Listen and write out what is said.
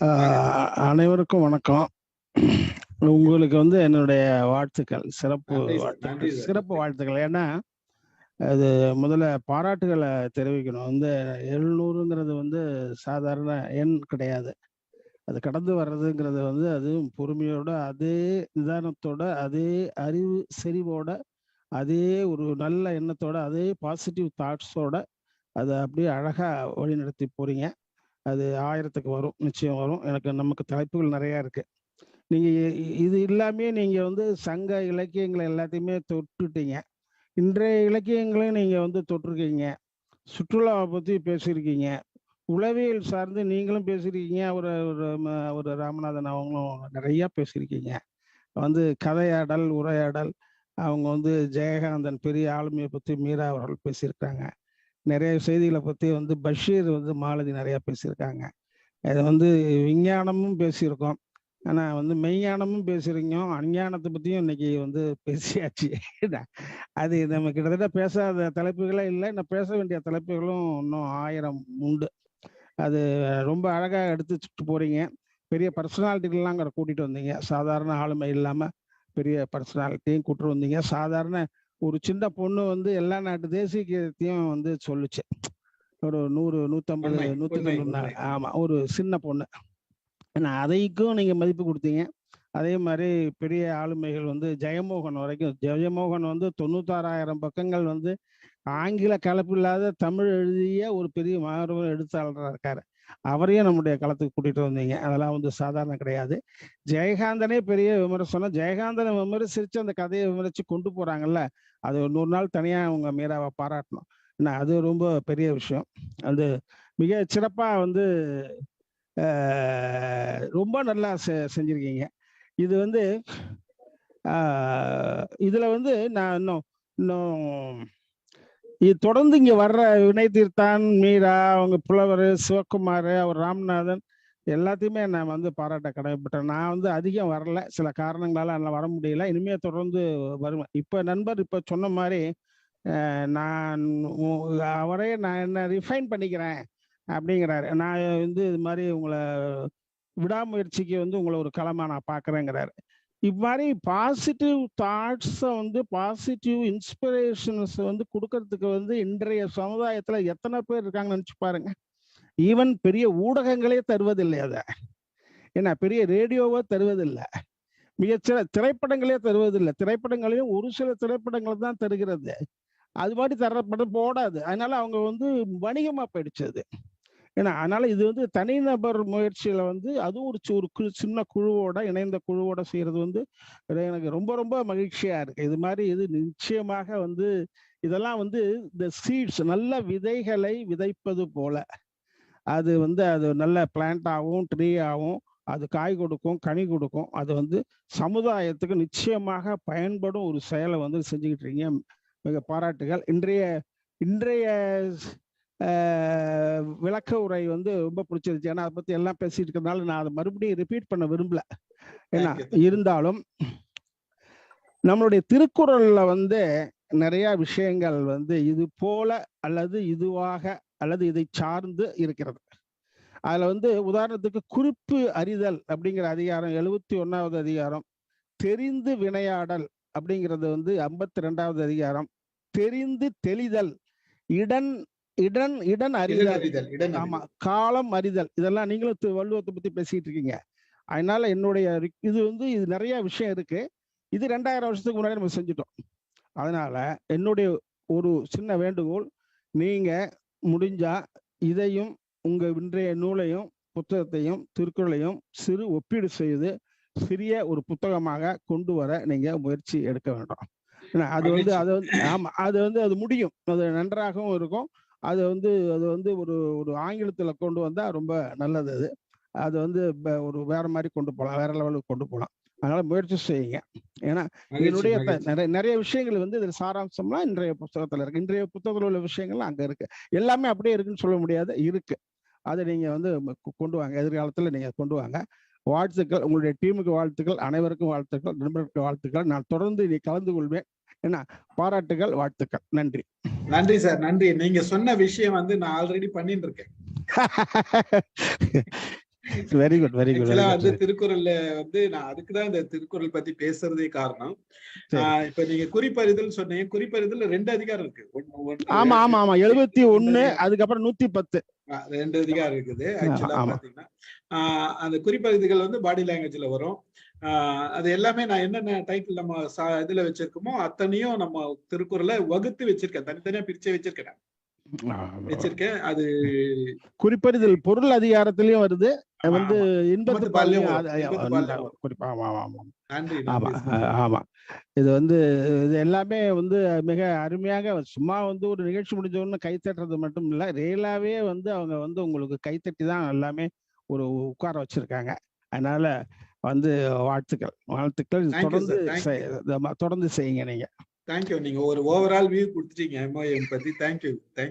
அனைவருக்கும் வணக்கம். உங்களுக்கு வந்து என்னுடைய வாழ்த்துக்கள். சிறப்பு வாழ்த்துக்கள். சிறப்பு வாழ்த்துக்கள். ஏன்னா அது முதல்ல பாராட்டுகளை தெரிவிக்கணும். வந்து எழுநூறுங்கிறது வந்து சாதாரண எண் கிடையாது. அது கடந்து வர்றதுங்கிறது வந்து அதுவும் பொறுமையோட அதே நிதானத்தோட அதே அறிவு செறிவோட அதே ஒரு நல்ல எண்ணத்தோட அதே பாசிட்டிவ் தாட்ஸோட அதை அப்படியே அழகா வழிநடத்தி போறீங்க. அது ஆயிரத்துக்கு வரும் நிச்சயம் வரும். எனக்கு நமக்கு தலைப்புகள் நிறையா இருக்கு. நீங்கள் இது எல்லாமே நீங்கள் வந்து சங்க இலக்கியங்களை எல்லாத்தையுமே தொட்டுட்டீங்க. இன்றைய இலக்கியங்களையும் நீங்கள் வந்து தொட்டிருக்கீங்க. சுற்றுலாவை பற்றி பேசியிருக்கீங்க. உளவியல் சார்ந்து நீங்களும் பேசியிருக்கீங்க. ஒரு ஒரு ராமநாதன் அவங்களும் நிறையா பேசியிருக்கீங்க. வந்து கதையாடல் உரையாடல் அவங்க வந்து ஜெயகாந்தன் பெரிய ஆளுமையை பற்றி மீரா அவர்கள் பேசியிருக்காங்க நிறைய செய்திகளை பற்றி வந்து பஷீர் வந்து மாலதி நிறையா பேசியிருக்காங்க. இது வந்து விஞ்ஞானமும் பேசியிருக்கோம். ஆனா வந்து மெய்ஞானமும் பேசுகிறீங்க அஞ்ஞானத்தை பற்றியும் இன்னைக்கு வந்து பேசியாச்சு. அது நம்ம கிட்டத்தட்ட பேசாத தலைப்புகளே இல்லை. இன்னும் பேச வேண்டிய தலைப்புகளும் இன்னும் ஆயிரம் உண்டு. அது ரொம்ப அழகா எடுத்து சுட்டு போறீங்க. பெரிய பர்சனாலிட்டிகள்லாம் அங்கே கூட்டிட்டு வந்தீங்க. சாதாரண ஆளுமை இல்லாமல் பெரிய பர்சனாலிட்டியும் கூட்டிட்டு வந்தீங்க. சாதாரண ஒரு சின்ன பொண்ணு வந்து எல்லா நாட்டு தேசிய கீதத்தையும் வந்து சொல்லுச்சு. ஒரு நூறு நூத்தம்பது நூத்தி தொண்ணூறு. ஆமா ஒரு சின்ன பொண்ணு. ஆனா அதைக்கும் நீங்க மதிப்பு கொடுத்தீங்க. அதே மாதிரி பெரிய ஆளுமைகள் வந்து ஜெயமோகன் வரைக்கும். ஜெயமோகன் வந்து தொண்ணூத்தாறாயிரம் பக்கங்கள் வந்து ஆங்கில கலப்பு இல்லாத தமிழ் எழுதிய ஒரு பெரிய மாணவர் எழுத்தாளராக இருக்காரு. அவரையும் நம்முடைய களத்துக்கு கூட்டிட்டு வந்தீங்க. அதெல்லாம் வந்து சாதாரண கிடையாது. ஜெயகாந்தனே பெரிய விமர்சனம். ஜெயகாந்தனை விமர்சிச்சு அந்த கதையை விமர்சிச்சு கொண்டு போறாங்கல்ல அது ஒரு நூறு நாள் தனியா அவங்க மீராவை பாராட்டணும். என்ன அது ரொம்ப பெரிய விஷயம். அது மிக சிறப்பா வந்து ரொம்ப நல்லா செ- செஞ்சிருக்கீங்க. இது வந்து இதில் இதுல வந்து நான் இன்னும் இன்னும் இது தொடர்ந்து இங்க வர்ற வினய் தீர்த்தான் மீரா அவங்க புலவர் சிவகுமார் அவர் ராமநாதன் எல்லாத்தையுமே நான் வந்து பாராட்ட கடமைப்பட்டேன். நான் வந்து அதிகம் வரல. சில காரணங்களால என்னால் வர முடியல. இனிமே தொடர்ந்து வருவேன். இப்ப நண்பர் இப்ப சொன்ன மாதிரி நான் அவரே நான் என்ன ரிஃபைன் பண்ணிக்கிறேன் அப்படிங்கிறாரு. நான் வந்து இது மாதிரி உங்களை விடாமுயற்சிக்கு வந்து உங்களை ஒரு களமா நான் பாக்குறேங்கிறாரு. இது மாதிரி பாசிட்டிவ் தாட்ஸை வந்து பாசிட்டிவ் இன்ஸ்பிரேஷன்ஸை வந்து கொடுக்கறதுக்கு வந்து இன்றைய சமுதாயத்தில் எத்தனை பேர் இருக்காங்கன்னு நினச்சி பாருங்க. ஈவன் பெரிய ஊடகங்களே தருவதில்லை அதை. ஏன்னா பெரிய ரேடியோவோ தருவதில்லை. மிகச்சில திரைப்படங்களே தருவதில்லை. திரைப்படங்களையும் ஒரு சில திரைப்படங்கள் தான் தருகிறது. அது மாதிரி தரப்பட போடாது. அதனால அவங்க வந்து வணிகமாக போயிடுச்சு அது. ஏன்னா அதனால இது வந்து தனிநபர் முயற்சியில வந்து அதுவும் ஒரு ஒரு குழு சின்ன குழுவோட இணைந்த குழுவோட செய்யறது வந்து எனக்கு ரொம்ப ரொம்ப மகிழ்ச்சியா இருக்கு. இது மாதிரி இது நிச்சயமாக வந்து இதெல்லாம் வந்து இந்த சீட்ஸ் நல்ல விதைகளை விதைப்பது போல. அது வந்து அது நல்ல பிளான்ட் ஆகும் ட்ரீ ஆகும் அது காய் கொடுக்கும் கனி கொடுக்கும். அது வந்து சமுதாயத்துக்கு நிச்சயமாக பயன்படும் ஒரு செயலை வந்து செஞ்சுக்கிட்டு இருக்கீங்க. மிக பாராட்டுகள். இன்றைய இன்றைய விளக்க உரை வந்து ரொம்ப பிடிச்சிருச்சு ஏன்னா அதை பத்தி எல்லாம் பேசிட்டு இருக்கிறதுனால நான் அதை மறுபடியும் ரிப்பீட் பண்ண விரும்பல. ஏன்னா. இருந்தாலும் நம்மளுடைய திருக்குறள்ல வந்து நிறைய விஷயங்கள் வந்து இது போல அல்லது இதுவாக அல்லது இதை சார்ந்து இருக்கிறது. அதுல வந்து உதாரணத்துக்கு குறிப்பு அறிதல் அப்படிங்கிற அதிகாரம் எழுபத்தி ஒன்னாவது அதிகாரம் தெரிந்து வினையாடல் அப்படிங்கிறது வந்து ஐம்பத்தி ரெண்டாவது அதிகாரம் தெரிந்து தெளிதல் இடன் இடன் இடன் அறிதல். ஆமா. காலம் அறிதல். இதெல்லாம் நீங்களும் வள்ளுவத்தை பத்தி பேசிட்டு இருக்கீங்க. அதனால என்னுடைய இது வந்து இது நிறைய விஷயம் இருக்கு. இது ரெண்டாயிரம் வருஷத்துக்கு முன்னாடி நம்ம செஞ்சுட்டோம். அதனால என்னுடைய ஒரு சின்ன வேண்டுகோள் நீங்க முடிஞ்சா இதையும் உங்க இன்றைய நூலையும் புத்தகத்தையும் திருக்குறளையும் சிறு ஒப்பீடு செய்து சிறிய ஒரு புத்தகமாக கொண்டு வர நீங்க முயற்சி எடுக்க வேண்டும். அது வந்து. அது வந்து ஆமா அது வந்து அது முடியும். அது நன்றாகவும் இருக்கும். அது வந்து அது வந்து ஒரு ஒரு ஆங்கிலத்துல கொண்டு வந்தா ரொம்ப நல்லது அது. அது வந்து ஒரு வேற மாதிரி கொண்டு போகலாம் வேற லெவலுக்கு கொண்டு போகலாம் அதனால முயற்சி செய்யுங்க. ஏன்னா இதனுடைய. நிறைய நிறைய விஷயங்கள் வந்து இதுல சாராம்சம்லாம் இன்றைய புத்தகத்துல இருக்கு. இன்றைய புத்தகத்துல உள்ள விஷயங்கள் அங்க இருக்கு. எல்லாமே அப்படியே இருக்குன்னு சொல்ல முடியாது இருக்கு. அதை நீங்க வந்து கொண்டு வாங்க. எதிர்காலத்துல நீங்க கொண்டு வாங்க. வாழ்த்துக்கள். உங்களுடைய டீமுக்கு வாழ்த்துக்கள் அனைவருக்கும் வாழ்த்துக்கள் நண்பர்களுக்கு வாழ்த்துக்கள். நான் தொடர்ந்து இனி கலந்து கொள்வேன். என்ன? பாராட்டுகள் வாழ்த்துக்கள். நன்றி. நன்றி சார் நன்றி. நீங்க சொன்ன விஷயம் வந்து நான் ஆல்ரெடி பண்ணிட்டு இருக்கேன் வெரி குட் வெரி குட் வந்து திருக்குறள்ல வந்து நான் அதுக்கு தான் இந்த திருக்குறள் பத்தி பேசுறதே காரணம். இப்ப நீங்க குறிப்பறிதல் சொன்னீங்க. குறிப்பறிதல் ரெண்டு அதிகாரம் இருக்கு. ஆமா ஆமா ஆமா. எழுபத்தி ஒண்ணு அதுக்கப்புறம் நூத்தி பத்து. ரெண்டு அதிகாரம் இருக்குது. ஆக்சுவலா. பாத்தீங்கன்னா அந்த குறிப்பறிதுகள் வந்து பாடி லாங்குவேஜ்ல வரும். அது எல்லாமே நான் என்னென்ன டைட்டில் நம்ம இதுல வச்சிருக்கோமோ அத்தனையும் நம்ம திருக்குறளை வகுத்து வச்சிருக்கேன். தனித்தனியா பிரிச்சு வச்சிருக்கேன். வச்சிருக்கேன். அது குறிப்பறிதல் பொருள் அதிகாரத்திலயும் வருது. வந்து. இன்பத்து ஆமா இது வந்து இது எல்லாமே வந்து மிக அருமையாக சும்மா வந்து ஒரு நிகழ்ச்சி முடிஞ்ச உடனே கை தட்டுறது மட்டும் இல்ல ரியலாவே வந்து அவங்க வந்து உங்களுக்கு கைத்தட்டி தான் எல்லாமே ஒரு உட்கார வச்சிருக்காங்க. அதனால வந்து வாழ்த்துக்கள். வாழ்த்துக்கள். தொடர்ந்து தொடர்ந்து செய்யுங்க நீங்க. தேங்க்யூ நீங்க ஒரு ஓவரால் வியூ கொடுத்துட்டீங்க எம்ஓஎம் பத்தி. Thank you thank you